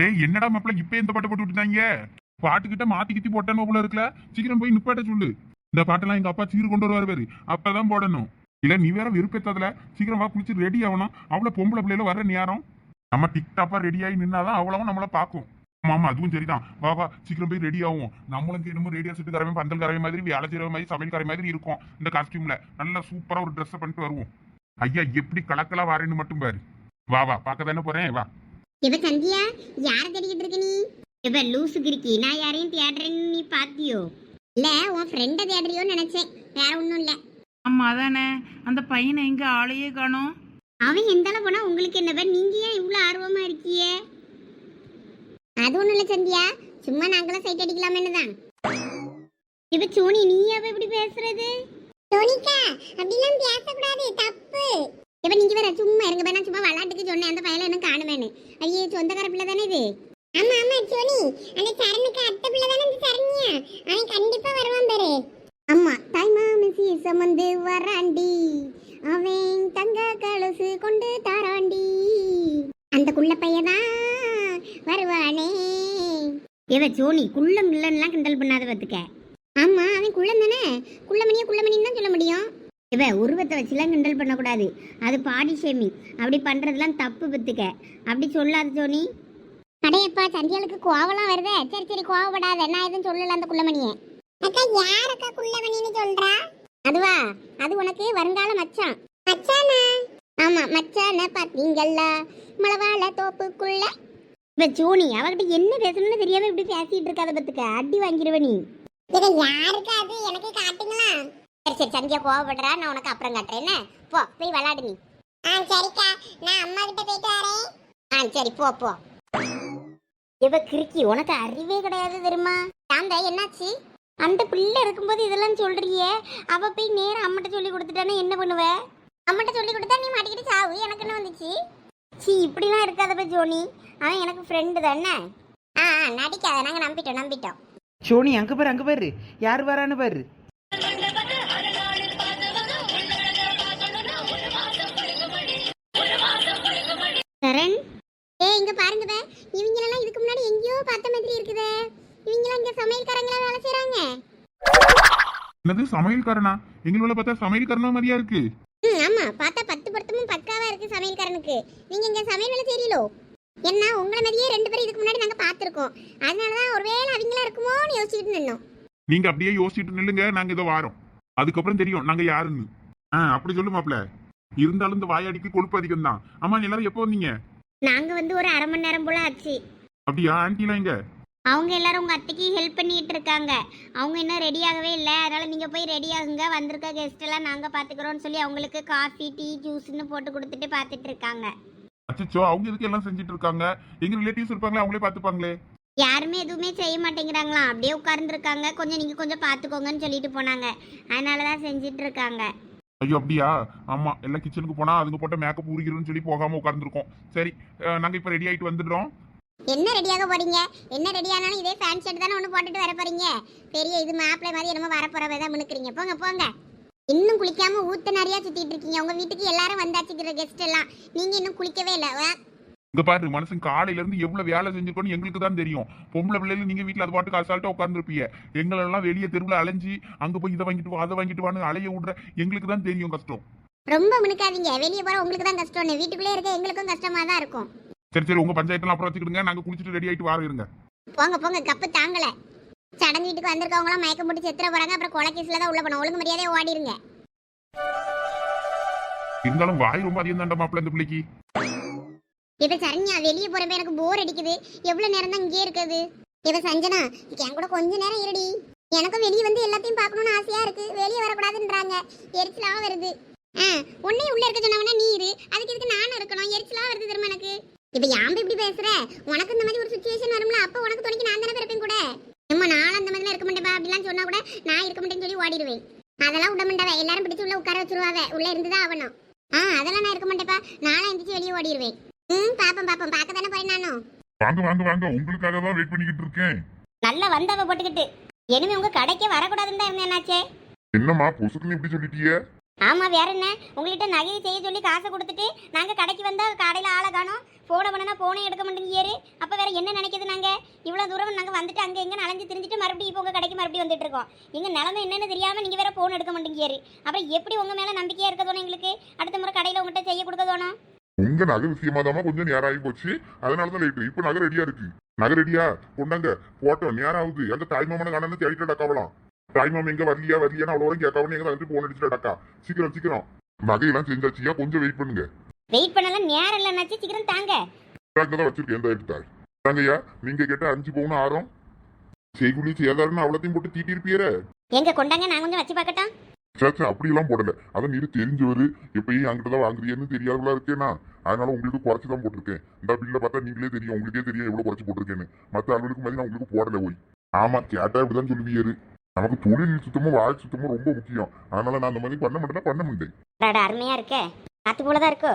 டேய் என்னடா மாப்பிள இப்ப இந்த பாட்டு போட்டு விட்டுட்டாங்க? பாட்டுக்கிட்ட மாத்தி கித்தி போட்டேன்னு போல இருக்குல்ல சீக்கிரம் போய் நிப்பாட்ட சொல்லு. இந்த பாட்டெல்லாம் எங்க அப்பா சீர் கொண்டு வருவாரு பாரு. அப்பதான் போடணும். இல்ல நீ வேற விருப்பத்ததுல சீக்கிரம் வா குளிச்சு ரெடி ஆகணும். அவ்வளவு பொம்பளை பிள்ளைல வர நேரம். நம்ம டிக்டாப்பா ரெடி ஆகி நின்னாதான் அவ்வளவும் நம்மள பாக்கும் ஆமா அதுவும் சரிதான். வா வா சீக்கிரம் போய் ரெடி ஆகும் நம்மளுக்கு என்னமோ ரேடியோ செட்டு கரவை பந்தல் கரவை மாதிரி வேலை செய்யற மாதிரி சமையல் கரை மாதிரி இருக்கும் இந்த காஸ்டியூம்ல நல்லா சூப்பரா ஒரு ட்ரெஸ் பண்ணிட்டு வருவோம். ஐயா எப்படி கலக்கலா வாரேன்னு மட்டும் பாரு. வா வா பார்க்க தானே போறேன். வா. இப்ப சந்தியா? யார தேடிக்கிட்டு இருக்க நீ? இப்ப லூசு கிறுக்கி நான் யாரையும் தேடுறேன்னு நீ பாத்தியோ இல்ல உன் ஃப்ரெண்ட தேடுறியோன்னு நினைச்சேன். வேற ஒண்ணும் இல்ல. ஆமா அதானே? அந்த பையனை எங்க ஆளையே காணோம். அவன் எந்தால போனா உங்களுக்கு என்ன பேர் நீங்க ஏன் இவ்வளவு ஆர்வமா இருக்கியே? அது ஒண்ணும் இல்ல சந்தியா. சும்மா நாங்களும் சைட் அடிக்கலாமேன்னு தான். இப்ப சோனி நீ அப்ப இப்படி பேசுறது? சோனிகா அப்படிலாம் பேசக்கூடாது தப்பு. இப்ப நீங்க வேற சும்மா இருங்க நான் சும்மா விளையாட்டுக்கு சொன்னேன் அந்த பையல என்ன காணுமேனு ஐயே சொந்தக்கார பிள்ளை தானே இது? ஆமா ஆமா சோனி. அந்த சரணுக்கு அத்தை பிள்ளை தானே இந்த சரண்யா? அவன் கண்டிப்பா வருவான் பாரு. ஆமா தாய் மாமசி சமந்து வராண்டி. அவன் தங்க கலசு கொண்டு தாராண்டி. அந்த குள்ள பையதான் வருவானே. இவ சோனி குள்ளம் இல்லன்னுலாம் கிண்டல் பண்ணாத பார்த்துக்க ஆமா அவன் குள்ளம் தானே? குள்ளமணியா குள்ளமணின்னு தான் சொல்ல முடியும். இவ உருவத்தை வச்சுலாம் கிண்டல் பண்ணக்கூடாது. அது பாடி ஷேமிங் அப்படி பண்றதெல்லாம் தப்பு பத்துக்க. அப்படி சொல்லாத சோனி அடையப்பா சந்தியாளுக்கு கோவலாம் வருதே. சரி சரி கோவப்படாத. நான் எதுவும் சொல்லல அந்த குள்ளமணியை. அக்கா யார் அக்கா குள்ளமணின்னு சொல்றா? அதுவா? அது உனக்கு வருங்கால மச்சான். மச்சானா? ஆமா மச்சான பாத்தீங்கல்ல மலவாழ தோப்புக்குள்ள இப்ப சோனி அவகிட்ட என்ன பேசணும்னு தெரியாம இப்படி பேசிட்டு இருக்காத பத்துக்க. அடி வாங்கிடுவ நீ. இது யாருக்கு அது? எனக்கு காட்டுங்களா? சரி சரி சந்தியா கோவப்படுறா. நான் உனக்கு அப்புறம் காட்டுறேன். என்ன? போ போய் விளையாடு நீ. ஆ சரிக்கா. நான் அம்மா கிட்ட போயிட்டு வரேன். ஆ சரி போ போ. இவ கிறுக்கி உனக்கு அறிவே கிடையாது தெரியுமா? சாந்த என்னாச்சு? அந்த பிள்ளை இருக்கும்போது இதெல்லாம் சொல்றியே. அவ போய் நேரா அம்மட்ட சொல்லி கொடுத்துட்டானே என்ன பண்ணுவ? அம்மட்ட சொல்லி கொடுத்தா நீ மாட்டிக்கிட்டு சாவு. எனக்கு என்ன வந்துச்சு? சி இப்படிலாம் இருக்காத ஜோனி. அவன் எனக்கு ஃப்ரெண்டு தானே? ஆ ஆ, நடிக்காத. நாங்க நம்பிட்டோம் நம்பிட்டோம். சோனி அங்க பாரு அங்க பாரு. யார் வரான்னு பாரு. சரண்? ஏ இங்க பாருங்க பே. இவங்களெல்லாம் இதுக்கு முன்னாடி எங்கேயோ பார்த்த மாதிரி இருக்குதே. இவங்கெல்லாம் இங்க சமையல்காரங்களா வேலை செய்றாங்க. என்னது சமையல்காரனா? எங்களோட பார்த்தா சமையல்காரனா மாதிரியா இருக்கு. ம் ஆமா. பார்த்தா பத்து பொருத்தமும் பக்காவா இருக்கு சமையல்காரனுக்கு. நீங்க இங்க சமையல் வேலை செய்றீங்களோ? என்ன உங்களை மாதிரியே ரெண்டு பேரும் இதுக்கு முன்னாடி நாங்க பார்த்திருக்கோம். அதனாலதான் ஒருவேளை அவங்களா இருக்குமோன்னு யோசிச்சுட்டு நின்னோம். நீங்க அப்படியே யோசிச்சுட்டு நில்லுங்க நாங்க இதோ வாரோம். அதுக்கப்புறம் தெரியும் நாங்க யாருன்னு. ஆ அப்படி சொல்லு மாப்ள இருந்தாலும் இந்த வாயாடிக்கு கொழுப்பு அதிகம் தான் ஆமா எல்லாரும் எப்போ வந்தீங்க? நாங்க வந்து ஒரு அரை மணி நேரம் போல ஆச்சு. அப்படியா ஆன்டிலாம் எங்க? அவங்க எல்லாரும் உங்க அத்தைக்கு ஹெல்ப் பண்ணிட்டு இருக்காங்க. அவங்க இன்னும் ரெடி ஆகவே இல்லை. அதனால நீங்க போய் ரெடி ஆகுங்க. வந்திருக்க கெஸ்ட் எல்லாம் நாங்க பாத்துக்கிறோம்னு சொல்லி அவங்களுக்கு காஃபி டீ ஜூஸ்னு போட்டு கொடுத்துட்டு பார்த்துட்டு இருக்காங்க. அச்சோ அவங்க எதுக்கு எல்லாம் செஞ்சுட்டு இருக்காங்க எங்க ரிலேட்டிவ்ஸ் இருப்பாங்களே அவங்களே பாத்துப்பாங்களே? யாருமே எதுவுமே செய்ய மாட்டேங்கிறாங்களாம். அப்படியே உட்கார்ந்துருக்காங்க. கொஞ்சம் நீங்க கொஞ்சம் பாத்துக்கோங்கன்னு சொல்லிட்டு போனாங்க. அதனாலதான் செஞ்சிட்டு இருக்காங்க ஐயோ அப்படியா? ஆமா எல்லாம் கிச்சனுக்கு போனா அதுங்க போட்ட மேக்கப் உரிக்கிறோம்னு சொல்லி போகாம உட்கார்ந்துருக்கோம். சரி நாங்க இப்ப ரெடி ஆயிட்டு வந்துடுறோம். என்ன ரெடியாக போறீங்க? என்ன ரெடி ஆனாலும் இதே ஃபேன் ஷர்ட் தானே ஒன்று போட்டுட்டு வர போறீங்க? பெரிய இது மாப்பிள்ளை மாதிரி என்னமோ வர போறவே தான் மினுக்குறீங்க போங்க போங்க. இன்னும் குளிக்காம ஊத்த நிறைய சுத்திட்டு இருக்கீங்க. உங்க வீட்டுக்கு எல்லாரும் வந்தாச்சுக்கிற கெஸ்ட் எல்லாம். நீங்க இன்னும் குளிக்கவே இல்லை. இங்க பாரு மனுஷன் காலையில இருந்து எவ்வளவு வேலை செஞ்சிருக்கோம்னு எங்களுக்கு தான் தெரியும். பொம்பளை பிள்ளைல நீங்க வீட்டுல அது பாட்டுக்கு அசால்ட்டா உட்கார்ந்துருப்பீங்க. எங்களெல்லாம் வெளியே தெருவுல அலைஞ்சு அங்க போய் இதை வாங்கிட்டு வா அதை வாங்கிட்டு வான்னு அலைய விடுற எங்களுக்கு தான் தெரியும் கஷ்டம். ரொம்ப மினுக்காதீங்க வெளியே போற உங்களுக்கு தான் கஷ்டம்னு. வீட்டுக்குள்ளே இருக்க எங்களுக்கும் கஷ்டமா தான் இருக்கும். சரி சரி உங்க பஞ்சாயத்தெல்லாம் அப்புறம் வச்சுக்கிடுங்க. நாங்க குளிச்சுட்டு ரெடி ஆயிட்டு வாரம் இருங்க. போங்க போங்க. கப்பு தாங்கல. சடங்கு வீட்டுக்கு வந்திருக்கவங்களாம் மயக்கம் போட்டு செத்துற போறாங்க. அப்புறம் கொலைக்கேஸ்ல தான் உள்ள போனோம். ஒழுங்கு மரியாதையை ஓடிருங்க. இருந்தாலும் வாய் ரொம்ப அதிகம் தாண்டா மாப்பிள்ள இந்த பிள்ளைக்கு. இப்ப சரண்யா வெளியே போறப்ப எனக்கு போர் அடிக்குது. எவ்வளவு நேரம் தான் இங்கே இருக்குது? இப்ப சஞ்சனா என் கூட கொஞ்ச நேரம் இருடி. எனக்கும் வெளியே வந்து எல்லாத்தையும் பார்க்கணும்னு ஆசையா இருக்கு. வெளியே வரக்கூடாதுன்றாங்க. எரிச்சலா வருது. ஆ உன்னையும் உள்ள இருக்க சொன்னவனா நீ இரு. அதுக்கு இதுக்கு நானும் இருக்கணும். எரிச்சலா வருது திரும்ப எனக்கு. இப்ப யாம்பு இப்படி பேசுற? உனக்கு இந்த மாதிரி ஒரு சுச்சுவேஷன் வரும்ல. அப்ப உனக்கு துணைக்கு நான் தானே பிறப்பேன் கூட அம்மா நானும் அந்த மாதிரி இருக்க மாட்டேப்பா அப்படிலாம் சொன்னா கூட நான் இருக்க ஓடிடுவேன் அதெல்லாம் விட மாட்டாவ எல்லாரும் பிடிச்சு உள்ள உட்கார வச்சிருவாவ. உள்ள இருந்துதான் ஆகணும். ஆ அதெல்லாம் நான் இருக்க மாட்டேப்பா நானும் எந்திரிச்சு வெளியே ஓடிடுவேன் ம் பாப்போம் பாப்போம். பார்க்க தானே போறேன் நானும் வாங்க வாங்க வாங்க. உங்களுக்காக தான் வெயிட் பண்ணிக்கிட்டு இருக்கேன். நல்லா வந்தவ போட்டுக்கிட்டு. இனிமே உங்க கடைக்கே வரக்கூடாதுன்னு தான் இருந்தேன் என்னாச்சே என்னம்மா பொசுக்குன்னு இப்படி சொல்லிட்டியே? ஆமா வேற என்ன? உங்கள்கிட்ட நகையை செய்ய சொல்லி காசை கொடுத்துட்டு நாங்க கடைக்கு வந்தா கடையில ஃபோனை பண்ணனா போனே எடுக்க மாட்டேங்கியாரு அப்போ வேற என்ன நினைக்குது நாங்க? இவ்வளோ தூரம் நாங்கள் வந்துட்டு அங்கே எங்கே நலஞ்சு திரிஞ்சுட்டு மறுபடியும் இப்போ உங்கள் கடைக்கு மறுபடியும் வந்துட்டு இருக்கோம். எங்க நிலைமை என்னன்னு தெரியாம நீங்க வேற போன் எடுக்க மாட்டேங்கியாரு அப்புறம் எப்படி உங்கள் மேலே நம்பிக்கையாக இருக்கதோணும் எங்களுக்கு? அடுத்த முறை கடையில உங்ககிட்ட செய்ய கொடுக்க தோணும்? உங்க நகை விஷயமா தான் கொஞ்சம் நேரம் ஆகி போச்சு. அதனால தான் லேட்டு இப்போ நகை ரெடியா இருக்கு. நகை ரெடியா கொண்டாங்க போட்டோம் நேரம் ஆகுது எங்க தாய்மாமனை காணந்து தேடிட்டு டக்காவலாம். தாய்மாமன் எங்க வரலையா வரலையான்னு அவ்வளோ வரைக்கும் கேட்காவன்னு எங்க வந்துட்டு போன் அடிச்சுட்டு டக்கா. சீக்கிரம் சீக்கிரம். நகையெல்லாம் செஞ்சாச்சியா கொஞ்சம் வெயிட் பண்ணுங்க. வெயிட் பண்ணலாம் நேரம் இல்லைன்னாச்சு சீக்கிரம் தாங்க. தான் வச்சிருக்கேன் இந்த எடுத்தாள். தாங்கய்யா நீங்க கேட்ட அஞ்சு பவுன் ஆறும் செய்குலி சேதாரன்னு அவ்வளோத்தையும் போட்டு தீட்டி இருப்பீரே எங்க கொண்டாங்க நான் கொஞ்சம் வச்சு பார்க்கட்டும். சாச்சா அப்படியெல்லாம் போடல. அதை நீர் தெரிஞ்சவர் எப்பயும் அங்கிட்ட தான் வாங்குறீங்கன்னு தெரியாதவளா இருக்கேனா? அதனால உங்களுக்கு குறைச்சி தான் போட்டிருக்கேன். இந்த பில்ல பார்த்தா நீங்களே தெரியும் உங்களுக்கே தெரியும் எவ்வளவு குறைச்சி போட்டிருக்கேன்னு. மற்ற ஆளுகளுக்கு மாதிரி நான் உங்களுக்கு போடல போய் ஆமா கேட்டா இப்படிதான் சொல்லுவீரு நமக்கு தொழில் சுத்தமும் வாழ் சுத்தமும் ரொம்ப முக்கியம். அதனால நான் அந்த மாதிரி பண்ண மாட்டேன்னா பண்ண அடாடா அருமையா இருக்கே. காத்து போல தான் இருக்கோ?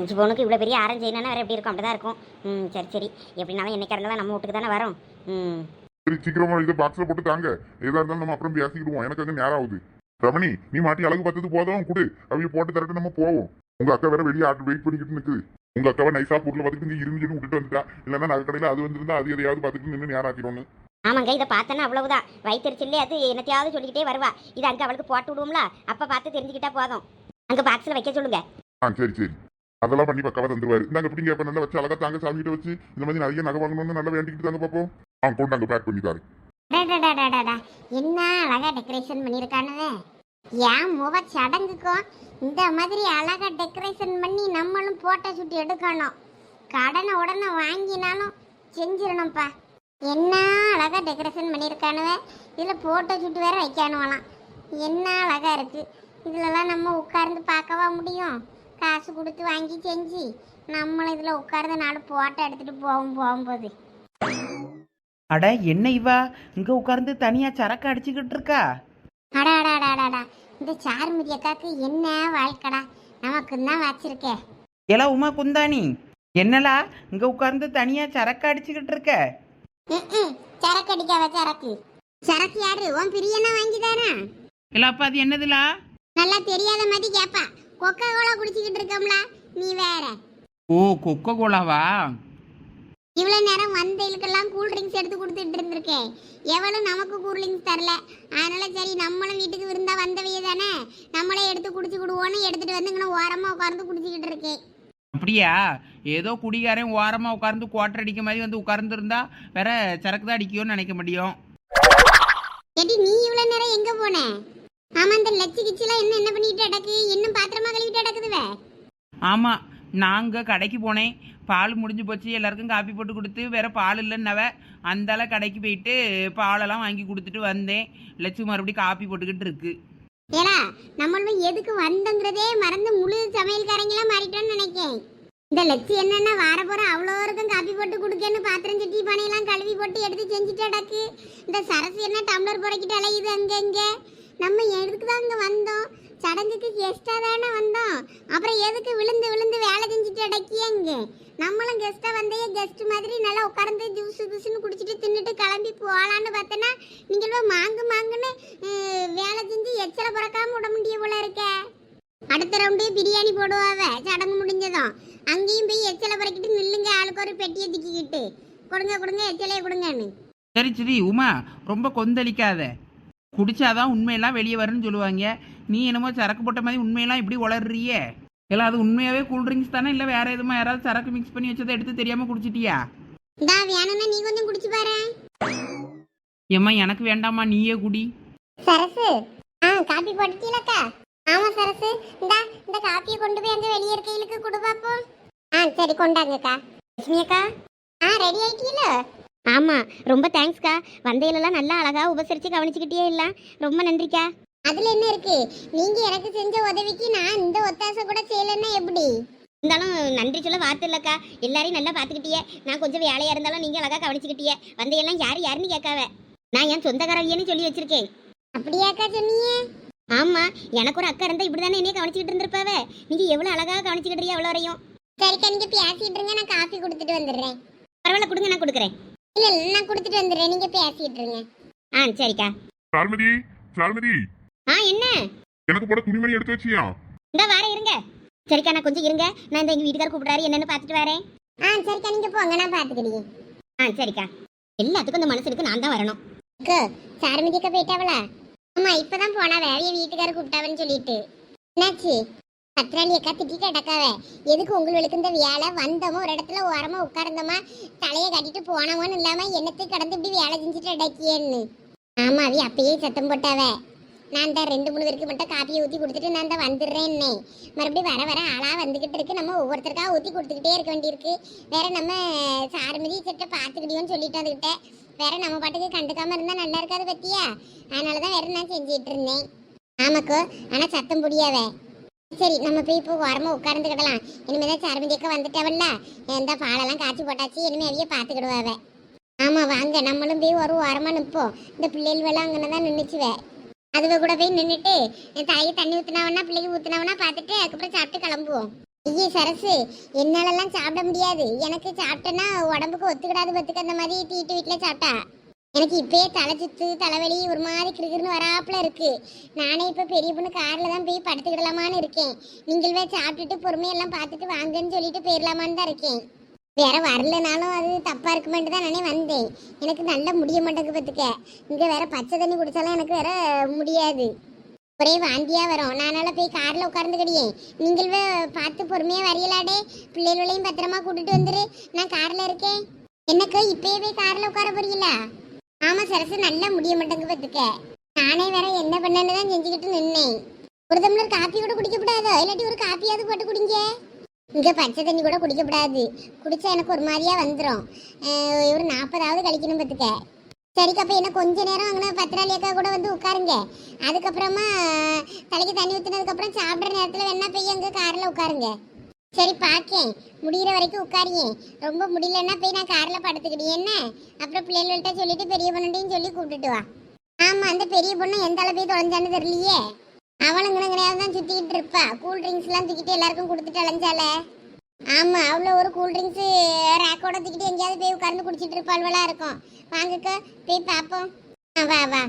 அஞ்சு பவுனுக்கு இவ்வளோ பெரிய ஆரஞ்சு செய்யணும்னா வேற எப்படி இருக்கும்? அப்படிதான் இருக்கும். ம் சரி சரி. எப்படினாலும் என்னைக்கா இருந்தாலும் நம்ம வீட்டுக்கு தானே வரும். ம். சரி சீக்கிரமா இதை பாக்ஸ்ல போட்டு தாங்க. எதா இருந்தாலும் நம்ம அப்புறம் பேசிக்கிடுவோம். எனக்கு அங்க நேரம் ஆகுது. ரமணி நீ மாட்டி அழகு பார்த்தது போதும். கொடு. அவங்க போட்டு தரட்டு நம்ம போவோம். உங்க அக்கா வேற வெளியே ஆட்டு வெயிட் பண்ணிக்கிட்டு நிக்குது. உங்க அக்காவை நைஸா பொருளை பார்த்துட்டு இங்க இருந்து சொல்லி விட்டுட்டு வந்துட்டா. இல்லைன்னா நகை கடையில அது வந்திருந்தா அது எதையாவது பார்த்துட்டு நின்று நேரம் ஆக்கிடும்னு. ஆமாங்க இதை பார்த்தேன்னா அவ்வளவுதான். வயிற்றுச்சில்லே அது என்னத்தையாவது சொல்லிக்கிட்டே வருவா. இது அங்கே அவளுக்கு போட்டு விடுவோம்ல? அப்போ பார்த்து தெரிஞ்சுக்கிட்டா போதும். அங்கே பாக்ஸில் வைக்க சொல்லுங்க. ஆ சரி சரி. அதெல்லாம் பண்ணி பக்காவா தந்துருவாரு. நாங்க எப்படிங்க அப்ப நல்லா வச்சு அழகா தாங்க சாமிகிட்ட வச்சு இந்த மாதிரி நிறைய நகை வாங்கணும்னு நல்லா வேண்டிக்கிட்டு தாங்க பாப்போம். ஆ கொண்டாங்க பேக் பண்ணி தாரு என்ன அழகா டெக்கரேஷன் பண்ணிருக்கானுவே? ஏன் முக சடங்குக்கும் இந்த மாதிரி அழகா டெக்கரேஷன் பண்ணி நம்மளும் போட்டோ சுட்டி எடுக்கணும். கடனை உடனே வாங்கினாலும் செஞ்சிடணும்ப்பா. என்ன அழகா டெக்கரேஷன் பண்ணியிருக்கானுவே இதில் போட்டோ சுட்டு வேற வைக்கானுவலாம். என்ன அழகா இருக்கு? இதுலலாம் நம்ம உட்கார்ந்து பார்க்கவா முடியும்? காசு கொடுத்து வாங்கி செஞ்சு நம்மளும் இதில் உட்கார்ந்து நாலு போட்டோ எடுத்துகிட்டு போவோம் போகும்போது அட என்ன இவா? இங்க உட்கார்ந்து தனியா சரக்கு அடிச்சுக்கிட்டு இருக்கா? அடாடாடாடாடா இந்த சார்மிதி அக்காக்கு என்ன வாழ்க்கடா? நமக்கு தான் வச்சிருக்கே. எல உமா குந்தாணி. என்னலா இங்க உட்கார்ந்து தனியா சரக்கு அடிச்சுக்கிட்டு இருக்க? ம்ம். சரக்கு அடிக்காவ சரக்கு. சரக்கு யாரு? உன் பிரியனா வாங்கிதானா? இல்ல அப்ப அது என்னதுலா? நல்லா தெரியாத மாதிரி கேப்பா. கொக்கா கோலா குடிச்சுக்கிட்டு இருக்கோம்ல நீ வேற. ஓ கொக்கோ கோலாவா இவ்வளவு நேரம் வந்தவங்களுக்கெல்லாம் கூல் ட்ரிங்க்ஸ் எடுத்து கொடுத்துட்டு இருந்திருக்கேன். எவளும் நமக்கு கூல் ட்ரிங்க்ஸ் தரல. அதனால சரி நம்மளும் வீட்டுக்கு விருந்தா வந்தவையே தானே. நம்மளே எடுத்து குடிச்சு விடுவோன்னு எடுத்துட்டு வந்து இங்கே ஓரமா உட்கார்ந்து குடிச்சுக்கிட்டு இருக்கேன். அப்படியா? ஏதோ குடிகாரன் ஓரமா உட்கார்ந்து குவாட்டர் அடிக்க மாதிரி வந்து உட்கார்ந்து இருந்தா வேற சரக்கு தான் அடிக்கும்னு நினைக்க முடியும். நீ இவ்வளவு நேரம் எங்க போன? ஆமா இந்த லட்சி கிச்சிலாம் என்ன என்ன பண்ணிட்டு அடக்கு இன்னும் பாத்திரமா கழுவிட்டு அடக்குதுவே ஆமா நாங்க கடைக்கு போனேன். பால் முடிஞ்சு போச்சு. எல்லாருக்கும் காப்பி போட்டு கொடுத்து வேற பால் இல்லைன்னவ அந்தால கடைக்கு போயிட்டு பாலெல்லாம் வாங்கி கொடுத்துட்டு வந்தேன். லட்சு மறுபடியும் காப்பி போட்டுக்கிட்டு இருக்கு. ஏலா நம்மளும் எதுக்கு வந்தோங்கிறதே மறந்து முழு சமையல்காரங்களாம் மாறிட்டோம்னு நினைக்கேன். இந்த லட்சி என்னன்னா வார போற அவ்வளோ இருக்கும் காப்பி போட்டு கொடுக்கன்னு பாத்திரம் சட்டி பானையெல்லாம் கழுவி போட்டு எடுத்து செஞ்சுட்டு அடக்கு இந்த சரசு என்ன டம்ளர் புறக்கிட்டு அலையுது அங்க இங்க நம்ம எதுக்கு தான் இங்கே வந்தோம்? சடங்குக்கு கெஸ்ட்டாக தானே வந்தோம். அப்புறம் எதுக்கு விழுந்து விழுந்து வேலை செஞ்சுட்டு அடக்கியே இங்கே? நம்மளும் கெஸ்ட்டாக வந்தே கெஸ்ட் மாதிரி நல்லா உட்கார்ந்து ஜூஸ் ஜூஸ்னு குடிச்சிட்டு தின்னுட்டு கிளம்பி போகலான்னு பார்த்தோன்னா நீங்களும் மாங்கு மாங்குன்னு வேலை செஞ்சு எச்சலை பிறக்காம விட முடிய போல இருக்க. அடுத்த ரவுண்டு பிரியாணி போடுவாவ. சடங்கு முடிஞ்சதும். அங்கேயும் போய் எச்சலை பிறக்கிட்டு நில்லுங்க ஆளுக்கு ஒரு பெட்டியை திக்கிக்கிட்டு கொடுங்க கொடுங்க எச்சலையை கொடுங்கன்னு. சரி சரி உமா ரொம்ப கொந்தளிக்காத. குடிச்சாதான் உண்மையெல்லாம் வெளியே வரும்னு சொல்லுவாங்க. நீ என்னமோ சரக்கு போட்ட மாதிரி உண்மையெல்லாம் இப்படி உளர்றியே இல்லை அது உண்மையாவே கூல் ட்ரிங்க்ஸ் தானே? இல்லை வேற எதுவும் யாராவது சரக்கு மிக்ஸ் பண்ணி வச்சதை எடுத்து தெரியாம குடிச்சிட்டியா? வேணும்னா நீ கொஞ்சம் குடிச்சு பாரு. ஏம்மா எனக்கு வேண்டாம்மா நீயே குடி. சரசு ஆ காப்பி போட்டுட்டீலக்கா ஆமா சரசு. இந்தா இந்த காப்பியை கொண்டு போய் அங்க வெளியே இருக்கையிலுக்கு கொடு பாப்போம். ஆ சரி கொண்டாங்கக்கா. லட்சுமி அக்கா. ஆ ரெடி ஆயிட்டீல ஆமா ரொம்ப தேங்க்ஸ்க்கா வந்தையிலலாம் நல்லா அழகா உபசரிச்சு கவனிச்சுக்கிட்டே இல்ல. ரொம்ப நன்றிக்கா. அதுல என்ன இருக்கு? நீங்க எனக்கு செஞ்ச உதவிக்கு நான் இந்த ஒத்தாசை கூட செய்யலன்னா எப்படி? இருந்தாலும் நன்றி சொல்ல வார்த்தை இல்லக்கா. எல்லாரையும் நல்லா பாத்துக்கிட்டியே. நான் கொஞ்சம் வேலையா இருந்தாலும் நீங்க அழகா கவனிச்சுக்கிட்டியே. வந்தையெல்லாம் யாரு யாருன்னு கேட்காவ நான் என் சொந்தக்காரவியன்னு சொல்லி வச்சிருக்கேன். அப்படியாக்கா சொன்னீங்க? ஆமா எனக்கு ஒரு அக்கா இருந்தா இப்படிதானே என்னைய கவனிச்சுக்கிட்டு இருந்திருப்பாவ. நீங்க எவ்வளவு அழகா கவனிச்சுக்கிட்டு எவ்வளவு வரையும். சரிக்கா நீங்க பேசிட்டு இருங்க நான் காஃபி கொடுத்துட்டு வந்துடுறேன். பரவாயில்ல கொடுங்க நான் கொடுக்குறேன். இல்ல இல்ல நான் கொடுத்துட்டு வந்துடுறேன். நீங்க பேசிட்டு இருங்க. ஆ சரிக்கா. சால்மதி சால்மதி ஆ என்ன? எனக்கு போட துணிமணி எடுத்து வச்சியா? இந்த வாரம் இருங்க. சரிக்கா நான் கொஞ்சம் இருங்க. நான் இந்த எங்க வீட்டுக்கார கூப்பிடுறாரு. என்னன்னு பார்த்துட்டு வரேன். ஆ சரிக்கா நீங்க போங்க. நான் பார்த்துக்கிடுங்க ஆ சரிக்கா. எல்லாத்துக்கும் இந்த மனசுக்கு நான் தான் வரணும். சாரமிதிக்க போயிட்டாவளா? ஆமா இப்பதான் போனா வேலைய வீட்டுக்கார கூப்பிட்டாவன்னு சொல்லிட்டு. என்னாச்சு? பத்திராளி அக்கா திட்டிட்டு அடக்காவ எதுக்கு உங்களுக்கு இந்த வேலை? வந்தோமோ ஒரு இடத்துல ஓரமா உட்கார்ந்தோமா? தலையை கட்டிட்டு போனோமோன்னு இல்லாம என்னத்துக்கு கடந்து இப்படி வேலை செஞ்சுட்டு அடக்கியேன்னு ஆமா அவி அப்பயே சத்தம் போட்டாவ. நான் தான் ரெண்டு மூணு பேருக்கு மட்டும் காப்பியை ஊற்றி கொடுத்துட்டு நான் தான் வந்துடுறேன்னே. மறுபடியும் வர வர ஆளாக வந்துக்கிட்டு இருக்கு. நம்ம ஒவ்வொருத்தருக்காக ஊற்றி கொடுத்துக்கிட்டே இருக்க வேண்டியிருக்கு. வேற நம்ம சாருமதி சட்டை பார்த்துக்கிட்டியோன்னு சொல்லிட்டு அதுக்கிட்ட வேற நம்ம பாட்டுக்கு கண்டுக்காம இருந்தால் நல்லா இருக்காது பத்தியா? அதனால தான் வேற நான் செஞ்சிட்டு இருந்தேன். ஆமாக்கோ ஆனால் சத்தம் முடியாவே சரி நம்ம போய் இப்போ ஓரமாக உட்கார்ந்துக்கிடலாம். இனிமேல் தான் சாருமதியக்கா வந்துட்டாவல்ல இந்த பாலெல்லாம் காய்ச்சி போட்டாச்சு இனிமேல் அவைய பார்த்துக்கிடுவாவ ஆமாம் வாங்க நம்மளும் போய் ஒரு ஓரமாக நிற்போம். இந்த பிள்ளைகள் வேலை அங்கே தான் நின்றுச்சுவே. அதுவ கூட போய் நின்றுட்டு என் தாயை தண்ணி ஊத்துனவனா பிள்ளைக்கு ஊத்துனவனா பார்த்துட்டு அதுக்கப்புறம் சாப்பிட்டு கிளம்புவோம். ஐயே சரசு என்னாலெல்லாம் சாப்பிட முடியாது. எனக்கு சாப்பிட்டேன்னா உடம்புக்கு ஒத்துக்கிடாது பத்துக்கு. அந்த மாதிரி தீட்டு வீட்டில் சாப்பிட்டா. எனக்கு இப்பயே தலை சுத்து தலைவலி ஒரு மாதிரி கிருகிருன்னு வராப்புல இருக்கு. நானே இப்போ பெரிய பொண்ணு காரில் தான் போய் படுத்துக்கிடலாமான்னு இருக்கேன். நீங்களே சாப்பிட்டுட்டு பொறுமையெல்லாம் பார்த்துட்டு வாங்கன்னு சொல்லிட்டு போயிடலாமான்னு தான் இருக்கேன். வேற வரலனாலும் அது தப்பா இருக்குமென்ட்டு தான் நானே வந்தேன். எனக்கு நல்ல முடிய மாட்டேங்குது பத்துக்க இங்க வேற பச்சை தண்ணி குடிச்சாலும் எனக்கு வேற முடியாது. ஒரே வாந்தியா வரும். நானால போய் கார்ல உட்கார்ந்துக்கிடியே நீங்கள் நீங்களே பார்த்து பொறுமையா வரையலாடே. பிள்ளைகளையும் பத்திரமா கூட்டிட்டு வந்துரு. நான் கார்ல இருக்கேன். எனக்கு இப்பயே போய் கார்ல உட்கார போறீங்களா? ஆமா சரசு நல்லா முடிய மாட்டேங்குது பார்த்துக்க நானே வேற என்ன பண்ணேன்னு தான் செஞ்சுக்கிட்டு நின்னேன். ஒரு டம்ளர் காப்பி கூட குடிக்க இல்லாட்டி ஒரு காப்பியாவது போட்டு குடிங்க. இங்க பச்சை தண்ணி கூட குடிக்கக்கூடாது குடிச்சா எனக்கு ஒரு மாதிரியா வந்துடும் ஒரு நாற்பதாவது கழிக்கணும் பார்த்துக்க சரிக்கா அப்போ என்ன கொஞ்ச நேரம் அங்கே பத்திராளி கூட வந்து உட்காருங்க. அதுக்கப்புறமா தலைக்கு தண்ணி ஊற்றினதுக்கப்புறம் சாப்பிட்ற நேரத்தில் வேணா போய் அங்கே காரில் உட்காருங்க. சரி பார்க்கேன் முடிகிற வரைக்கும் உட்காரியே ரொம்ப முடியலன்னா போய் நான் காரில் படுத்துக்கிட்டேன் என்ன? அப்புறம் பிள்ளைகள்கிட்ட சொல்லிட்டு பெரிய பொண்ணுட்டையும் சொல்லி கூப்பிட்டுட்டு வா. ஆமாம் அந்த பெரிய பொண்ணு எந்த அளவு போய் தொலைஞ்சான்னு தெரியலையே. அவளுங்கிறங்கிறயாவது தான் சுற்றிக்கிட்டு இருப்பா. கூல் ட்ரிங்க்ஸ்லாம் தூக்கிட்டு எல்லாருக்கும் கொடுத்துட்டு அலைஞ்சாலே. ஆமாம் அவ்வளோ ஒரு கூல் ட்ரிங்க்ஸு ரேக்கோட தூக்கிட்டு எங்கேயாவது போய் உட்கார்ந்து குடிச்சிட்டு இருப்பாள்வெல்லாம் இருக்கும். வாங்கக்கா போய் பார்ப்போம் ஆ வா வா.